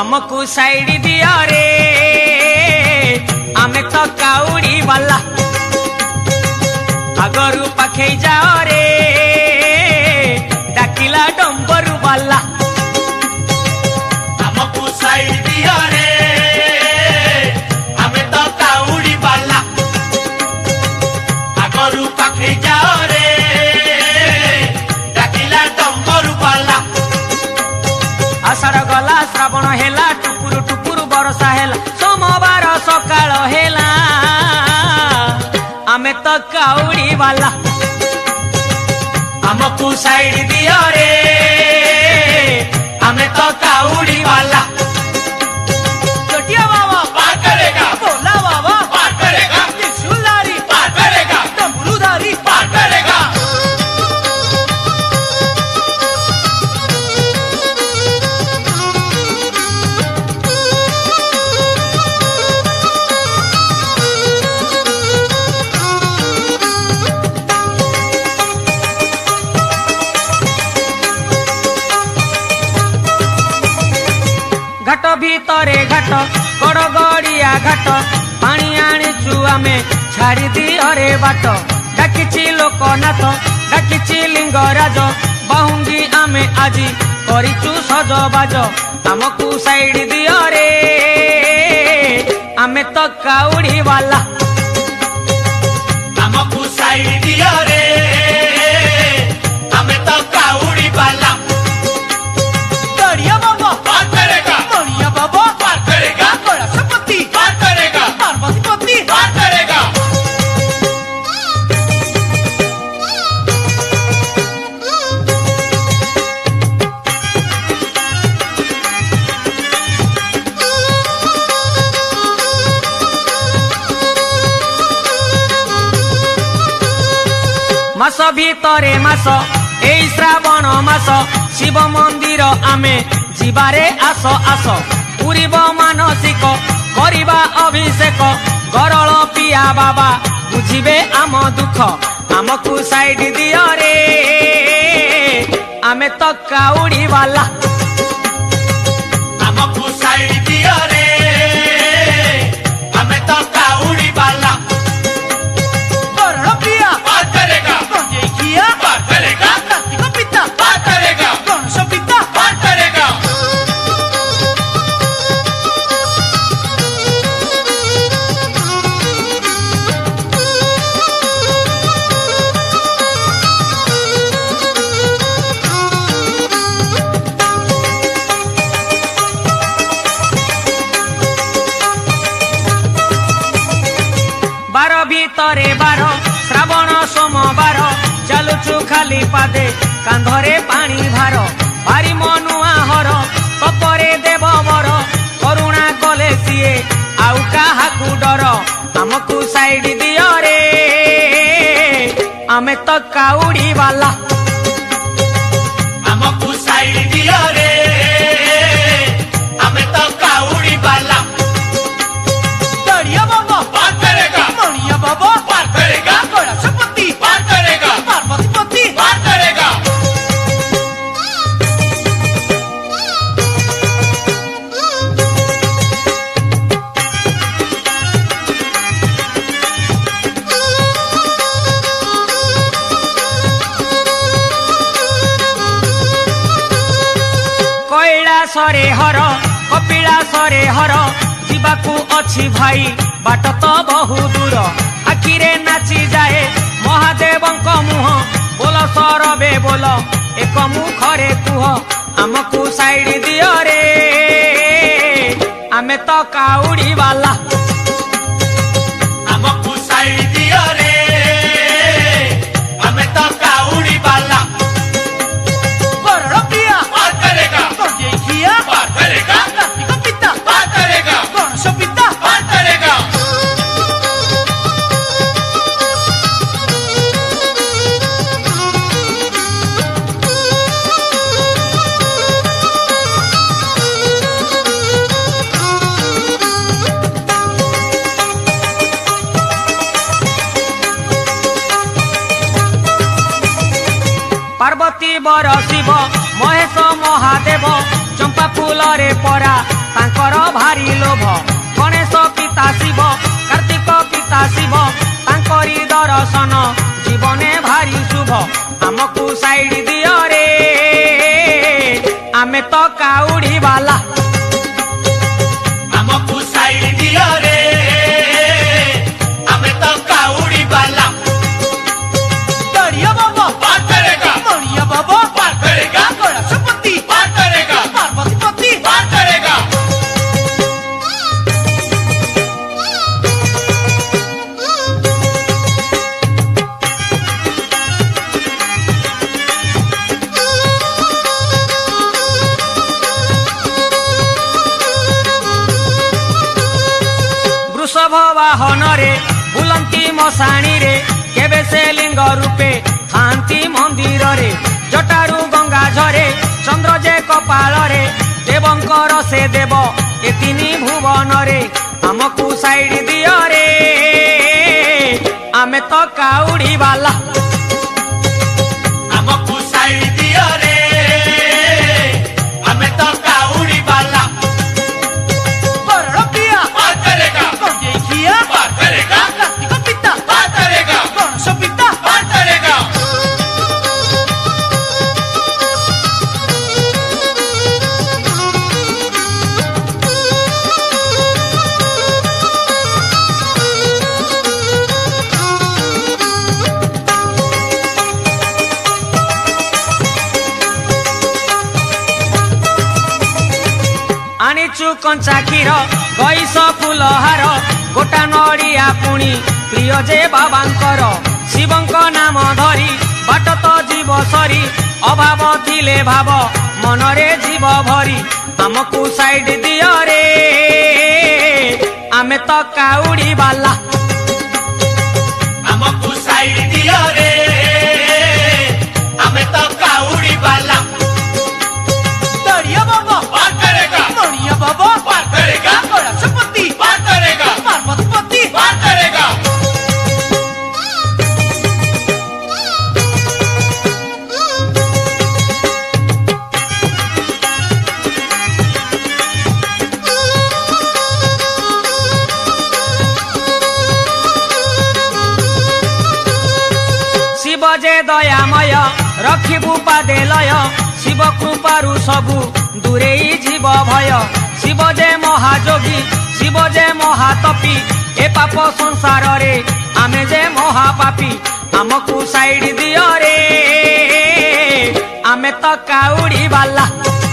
ଆମକୁ ସାଇଡି ଦିଅରେ ଆମେ ତ କାଉଡି ବାଲା ଆଗରୁ ପାଖେଇ ଯାଅରେ ଡାକିଲା ଡମ୍ବରୁ ବାଲା ଗଲା ଶ୍ରାବଣ ହେଲା ଟୁପୁରୁ ଟୁପୁରୁ ବରଷା ହେଲା ସୋମବାର ସକାଳ ହେଲା ଆମେ ତ କାଉଡ଼ି ବାଲା ଆମକୁ ସାଇଡ ଦିଅରେ ଆମେ ତ କାଉଡ଼ି ବାଲା তরে ঘাট বড় গড়িয়া ঘাট পাণি আনিছু আমি ছাড়ি দিহরে বাট ডাকিছি লোকনাথ ডাকিছি লিঙ্গরাজ বাহুঙ্গি আমি আজি করিছু সজবাজ আমকু সাইড দিহরে আমি তো কাউড়ি বালা মাস ভিতরে মাস এই শ্রাবণ মাস শিব মন্দির ଆମେ ଯିବାରେ ଆସ ଆସ ପୁରିବ ମାନସିକ କରିବା ଅଭିଷେକ ଗରଳ ପିଆ ବାବା ବୁଝିବେ ଆମ ଦୁଃଖ ଆମକୁ ସାଇଡ ଦିଅରେ ଆମେ ତ କାଉଡିବାଲା ଆମକୁ ସାଇଡ কাঁধরে বারো শ্রাবণ সোমবার ଚାଲୁଛୁ ଖାଲି ପାଦେ କାନ୍ଧରେ ପାଣି ଭାର ଭାରି ମନୁଆ ହର ତପରେ ଦେବ ବର କରୁଣା କଲେ ସିଏ ଆଉ କାହାକୁ ଡର ଆମକୁ ସାଇଡ୍ ଦିଅ ରେ ଆମେ ତ କାଉଡ଼ି ବାଲା ଆମକୁ ସାଇଡ୍ ଦିଅ କପିଳାସରେ ହର କପିଳାସରେ ହର ଯିବାକୁ ଅଛି ଭାଇ ବାଟ ତ ବହୁ ଦୂର ଆଖିରେ ନାଚି ଯାଏ ମହାଦେବଙ୍କ ମୁହଁ ବୋଲ ସରବେ ବୋଲ ଏକ ମୁଖରେ କୁହ ଆମକୁ ସାଇଡ୍ ଦିଅରେ ଆମେ ତ କାଉଡ଼ିବାଲା ଜଗିବର ଶିବ ମହେଶ ମହାଦେବ ଚମ୍ପା ଫୁଲରେ ପରା ତାଙ୍କର ଭାରି ଲୋଭ ଗଣେଶ ପିତା ଶିବ କାର୍ତ୍ତିକ ପିତା ଶିବ ତାଙ୍କରି ଦର୍ଶନ ଜୀବନେ ଭାରି ଶୁଭ ଆମକୁ ସାଇଡ ଦିଅରେ ଆମେ ତ କାଉଡ଼ିବାଲା ବାହନରେ ବୁଲନ୍ତି ମଶାଣିରେ କେବେ ସେ ଲିଙ୍ଗ ରୂପେ ଥାନ୍ତି ମନ୍ଦିରରେ ଜଟାରୁ ଗଙ୍ଗା ଝରେ ଚନ୍ଦ୍ର ଯେ କପାଳରେ ଦେବଙ୍କର ସେ ଦେବ ଏ ତିନି ଭୁବନରେ ଆମକୁ ସାଇଡ୍ ଦିଅରେ ଆମେ ତ କାଉଡ଼ି ବାଲା ଆଣିଛୁ କଞ୍ଚା କ୍ଷୀର ଗଇସ ଫୁଲହାର ଗୋଟା ନଡ଼ିଆ ପୁଣି ପ୍ରିୟ ଯେ ବାବାଙ୍କର ଶିବଙ୍କ ନାମ ଧରି ବାଟ ତ ଯିବ ସରି ଅଭାବ ଥିଲେ ଭାବ ମନରେ ଯିବ ଭରି ଆମକୁ ସାଇଡ୍ ଦିଅରେ ଆମେ ତ କାଉଡ଼ି ବାଲା যে দয়াময় ରଖିବୁ ପାଦେ ଲୟ ଶିବ କୃପାରୁ ସବୁ ଦୂରେଇ ଯିବ ଭୟ ଶିବ ଯେ ମହାଯୋଗୀ ଶିବ ଯେ ମହାତପୀ ଏ ପାପ ସଂସାରରେ ଆମେ ଯେ ମହାପାପୀ ଆମକୁ ସାଇଡ୍ ଦିଅରେ ଆମେ ତ କାଉଡ଼ି ବାଲା